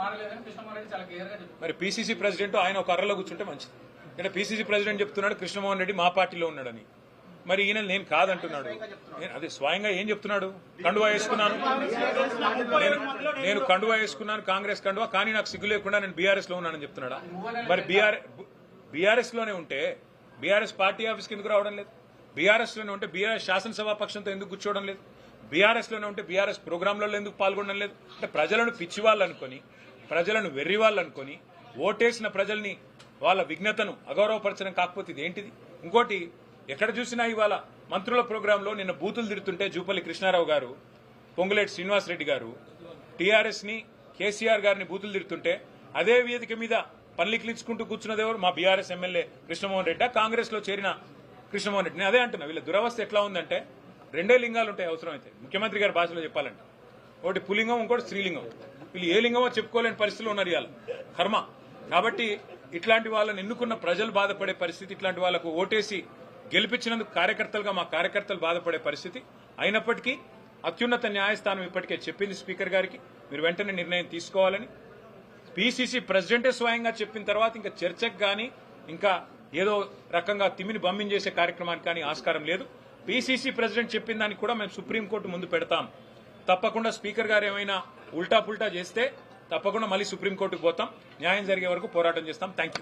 మారలేదని కృష్ణమోహన్ రెడ్డి చాలా క్లియర్గా చెప్తున్నారు మరి పిసిసి ప్రెసిడెంట్ ఆయన ఒక అర్రలో కూర్చుంటే మంచిది. ఇక్కడ పిసిసి ప్రెసిడెంట్ చెప్తున్నాడు కృష్ణమోహన్ రెడ్డి మా పార్టీలో ఉన్నాడని. మరి ఈయన నేను కాదంటున్నాడు. నేను అదే స్వయంగా ఏం చెప్తున్నాడు? కండువా వేసుకున్నాను. నేను నేను కండువా వేసుకున్నాను కాంగ్రెస్ కండువా కానీ నాకు సిగ్గు లేకుండా నేను బీఆర్ఎస్లో ఉన్నానని చెప్తున్నాడా? మరి బీఆర్ బీఆర్ఎస్లోనే ఉంటే బీఆర్ఎస్ పార్టీ ఆఫీస్కి ఎందుకు రావడం లేదు? బీఆర్ఎస్లోనే ఉంటే బీఆర్ఎస్ శాసనసభ పక్షంతో ఎందుకు కూర్చోవడం లేదు? బీఆర్ఎస్లోనే ఉంటే బీఆర్ఎస్ ప్రోగ్రాంలలో ఎందుకు పాల్గొనడం లేదు? అంటే ప్రజలను పిచ్చి వాళ్ళు అనుకొని ప్రజలను వెర్రివాళ్ళు అనుకొని ఓటేసిన ప్రజల్ని వాళ్ళ విఘ్నతను అగౌరవపరచడం కాకపోతే ఇది ఏంటిది ఇంకోటి ఎక్కడ చూసినా ఇవాళ మంత్రుల ప్రోగ్రాంలో నిన్న బూతులు తిరుతుంటే జూపల్లి కృష్ణారావు గారు పొంగులేటి శ్రీనివాసరెడ్డి గారు టీఆర్ఎస్ని కేసీఆర్ గారిని బూతులు తిరుతుంటే అదే వేదిక మీద పల్లికిలించుకుంటూ కూర్చున్నది ఎవరు? మా బీఆర్ఎస్ ఎమ్మెల్యే కృష్ణమోహన్ రెడ్డి కాంగ్రెస్లో చేరిన కృష్ణమోహన్ రెడ్డిని అదే అంటున్నా వీళ్ళ దురవస్థ ఎట్లా ఉందంటే రెండే లింగాలు ఉంటాయి అవసరమైతే. ముఖ్యమంత్రి గారి భాషలో చెప్పాలంటే. ఒకటి పులింగం ఇంకోటి స్త్రీలింగం. వీళ్ళు ఏ లింగమో చెప్పుకోలేని పరిస్థితిలో ఉన్నారు ఇవాళ. కర్మ. కాబట్టి ఇట్లాంటి వాళ్ళని ఎన్నుకున్న ప్రజలు బాధపడే పరిస్థితి ఇట్లాంటి వాళ్ళకు ఓటేసి గెలిపించినందుకు కార్యకర్తలుగా మా కార్యకర్తలు బాధపడే పరిస్థితి అయినప్పటికీ అత్యున్నత న్యాయస్థానం ఇప్పటికే చెప్పింది స్పీకర్ గారికి. మీరు వెంటనే నిర్ణయం తీసుకోవాలని. పిసిసి ప్రెసిడెంటే స్వయంగా చెప్పిన తర్వాత ఇంకా చర్చకు కానీ ఇంకా ఏదో రకంగా తిమిని బమ్మించేసే కార్యక్రమానికి కానీ ఆస్కారం లేదు. పిసిసి ప్రెసిడెంట్ చెప్పిన దానికి కూడా మేము సుప్రీంకోర్టు ముందు పెడతాం. తప్పకుండా స్పీకర్ గారు ఏమైనా ఉల్టా పుల్టా చేస్తే తప్పకుండా మళ్ళీ సుప్రీంకోర్టుకు పోతాం. న్యాయం జరిగే వరకు పోరాటం చేస్తాం. Thank you